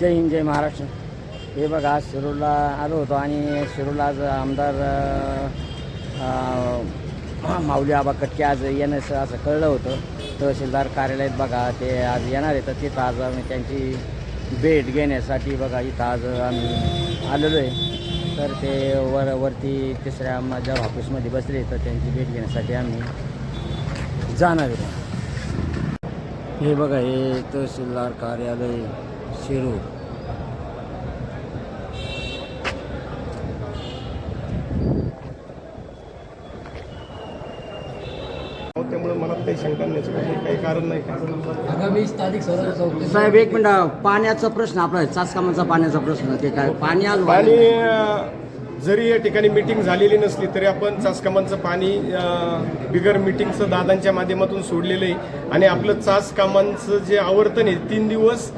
जय हिंद जय महाराष्ट्र. हे बघा आज शिरूरला आलो होतो आणि शिरूरला आज आमदार माऊली आबा कटके आज येण्याचं असं कळलं होतं. तहसीलदार कार्यालयात बघा ते आज येणार आहे तर तिथं आज आम्ही त्यांची भेट घेण्यासाठी बघा इथं आज आम्ही आलेलो आहे. तर ते वर वरती तिसऱ्या माझ्या ऑफिसमध्ये बसले तर त्यांची भेट घेण्यासाठी आम्ही जाणार आहे. हे बघा हे तहसीलदार कार्यालय शिरूर त्यामुळे मला काही शंका नाही काही कारण नाही का? आगामी स्थानिक स्वराज्य संस्थेचे साहेब एक मिनिट. पाण्याचा प्रश्न आपला चाचकामाचा पाण्याचा प्रश्न ते काय? पाणी आज. अं, जरी या ठिकाणी मिटिंग झालेली नसली तरी आपण चासकामांचं पाणी बिगर मिटिंगचं दादांच्या माध्यमातून सोडलेलं आहे आणि आपलं चास कामांचं जे आवर्तन आहे तीन दिवस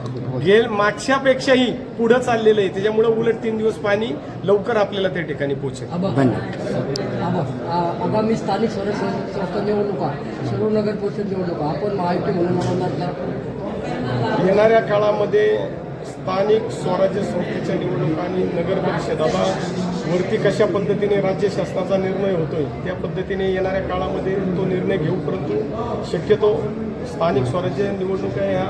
गेल मागच्यापेक्षाही पुढं चाललेलं आहे. त्याच्यामुळे उलट तीन दिवस पाणी लवकर आपल्याला त्या ठिकाणी पोहोचेल. आगामी स्थानिक स्वराज्य संस्था निवडणुका शिरूर नगर परिषद निवडणुका आपण महायुती म्हणून येणाऱ्या काळामध्ये स्थानिक स्वराज्य संस्थेच्या निवडणुका आणि नगर परिषद वरती कशा पद्धतीने राज्य शासनाचा निर्णय होतोय त्या पद्धतीने येणाऱ्या काळामध्ये तो निर्णय घेऊ परंतु शक्यतो स्थानिक स्वराज्य निवडणुका ह्या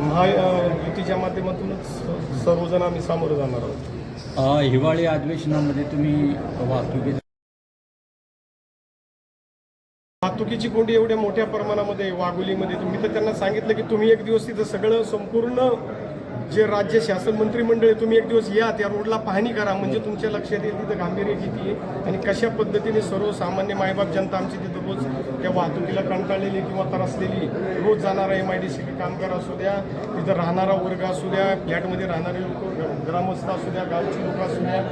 महायुतीच्या माध्यमातूनच सर्वजण आम्ही सामोरं जाणार आहोत. हिवाळी अधिवेशनामध्ये तुम्ही वाहतुकी वाहतुकीची कोंडी एवढ्या मोठ्या प्रमाणामध्ये वाघोलीमध्ये मी तर त्यांना सांगितलं की तुम्ही एक दिवस तिथं सगळं संपूर्ण जे राज्य शासन मंत्रिमंडळ तुम्ही एक दिवस या त्या रोडला पाहणी करा म्हणजे तुमच्या लक्षात येईल तिथं गांभीर्य किती आहे आणि कशा पद्धतीने सर्वसामान्य मायबाप जनता आमची तिथं रोज त्या वाहतुकीला कंटाळलेली किंवा त्रासलेली रोज जाणारा एम आय डी सी कामगार असू द्या तिथं राहणारा वर्ग असू द्या फ्लॅटमध्ये राहणारे लोक ग्रामस्थ असू द्या गावची लोक असू द्या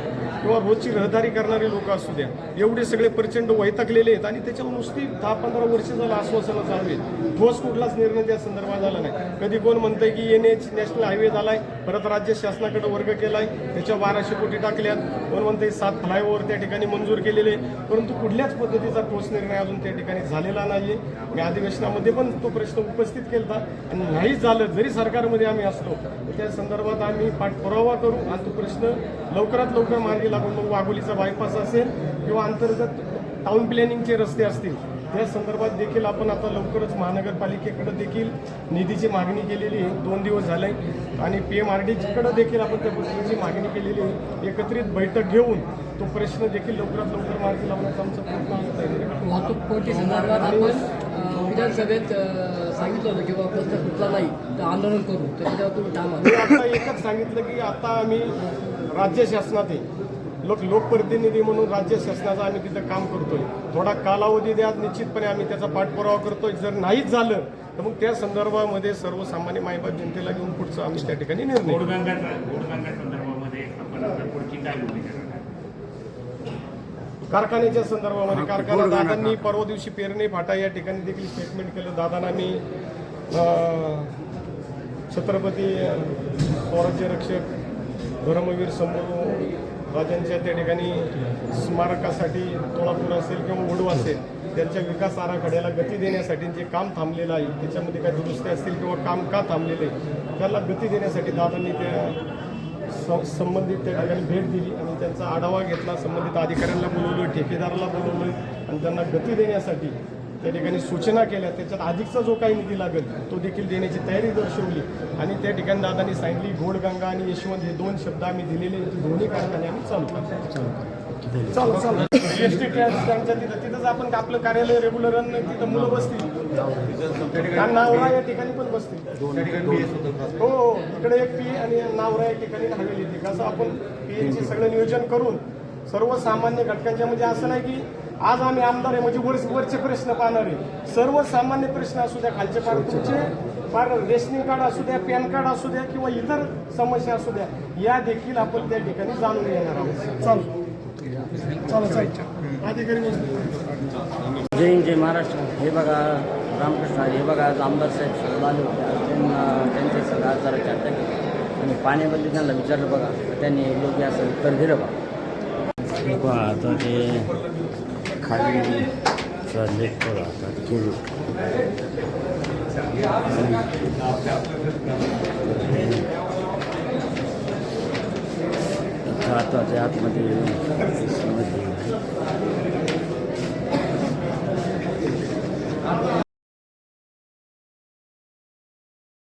किंवा रोजची रहदारी करणारे लोक असू द्या. एवढे सगळे प्रचंड वैतागलेले आहेत आणि त्याच्यावर नुसती दहा पंधरा वर्ष झालं आश्वासनं चालू आहेत. ठोस कुठलाच निर्णय त्या संदर्भात झाला नाही. कधी कोण म्हणतंय की एन एच नॅशनल हायवे आहे परत राज्य शासनाकडे वर्ग केला आहे त्याच्या बाराशे कोटी टाकल्यात. कोण सात फ्लायओव्हर त्या ठिकाणी मंजूर केलेले परंतु कुठल्याच पद्धतीचा ठोस निर्णय अजून त्या ठिकाणी झालेला नाही आहे मी अधिवेशनामध्ये पण तो प्रश्न उपस्थित केला आणि नाही झालं जरी सरकारमध्ये आम्ही असलो तर त्या संदर्भात आम्ही पाठपुरावा करू. आणि तो प्रश्न लवकरात लवकर मार्गी लागून मग वाघोलीचा बायपास असेल किंवा अंतर्गत टाउन प्लॅनिंगचे रस्ते असतील त्या संदर्भात देखील आपण आता लवकरच महानगरपालिकेकडे देखील निधीची मागणी केलेली आहे. दोन दिवस झाले आणि पी एम आर डीकडे देखील आपण त्या पद्धतीची मागणी केलेली आहे. एकत्रित बैठक घेऊन तो प्रश्न देखील लवकरात लवकर मार्गी लावण्याचा आमचा प्रयत्न वाहतूक संदर्भात आपण विधानसभेत सांगितलं होतं प्रश्न सुटला नाही तर आंदोलन करू. त्याच्यावर तुम्ही आता एकच सांगितलं की आता आम्ही राज्य शासनात आहे. लोक लोकप्रतिनिधी म्हणून राज्य शासनाचं आम्ही तिथं काम करतोय. थोडा कालावधी द्या निश्चितपणे आम्ही त्याचा पाठपुरावा करतोय. जर नाहीच झालं तर मग त्या संदर्भामध्ये सर्वसामान्य मायबाप जनतेला घेऊन पुढचं आम्ही त्या ठिकाणी निर्णय कारखान्याच्या संदर्भामध्ये कारखाना दादांनी परवा दिवशी पेरणे फाटा या ठिकाणी देखील स्टेटमेंट केलं. दादांना मी छत्रपती स्वराज्य रक्षक धर्मवीर संभू राजांच्या त्या ठिकाणी स्मारकासाठी तोळापूर असेल किंवा वडू असेल त्यांच्या विकास आराखड्याला गती देण्यासाठी जे काम थांबलेलं आहे त्याच्यामध्ये काय दुरुस्ती असतील किंवा काम का थांबलेलं आहे त्याला गती देण्यासाठी दादांनी त्या संबंधित त्या ठिकाणी भेट दिली आणि त्यांचा आढावा घेतला. संबंधित अधिकाऱ्यांना बोलवलं ठेकेदाराला बोलवलं आणि त्यांना गती देण्यासाठी त्या ठिकाणी सूचना केल्या. त्याच्यात अधिकचा जो काही निधी लागेल तो देखील देण्याची तयारी दर्शवली. आणि त्या ठिकाणी दादांनी सांगितली घोडगंगा आणि यशवंत हे दोन शब्द आम्ही दिलेले दोन्ही कारखाने आम्ही चालू करतो. चालू चालू. एस टी स्टँडच्या तिथं तिथंच आपण आपलं कार्यालय रेग्युलर तिथं मुलं बसतील. आणि नावरा या ठिकाणी पण बसतील. हो हो. इकडे एक पी आणि नावरा या ठिकाणी हवेली येते कसं आपण पीएचे सगळं नियोजन करून सर्वसामान्य घटकांच्या म्हणजे असं नाही की आज आम्ही आमदार आहे म्हणजे वर वरचे प्रश्न पाहणार आहे. सर्वसामान्य प्रश्न असू द्या खालचे पार तुमचे फार रेशनिंग कार्ड असू द्या पॅन कार्ड असू द्या किंवा इतर समस्या असू द्या या देखील आपण त्या ठिकाणी जाणून घेणार आहोत. चालू. जय हिंद जय महाराष्ट्र. हे बघा रामकृष्ण. हे बघा आज आमदार साहेब सगळं आले होते. त्यांना त्यांच्या सगळं आज जरा चर्चा केली. आणि पाण्याबद्दल त्यांना विचारलं बघा. त्यांनी योग्य असं उत्तर दिलं बघा. आता ते kalbini sende olarak hadi görür. Tata cihat madde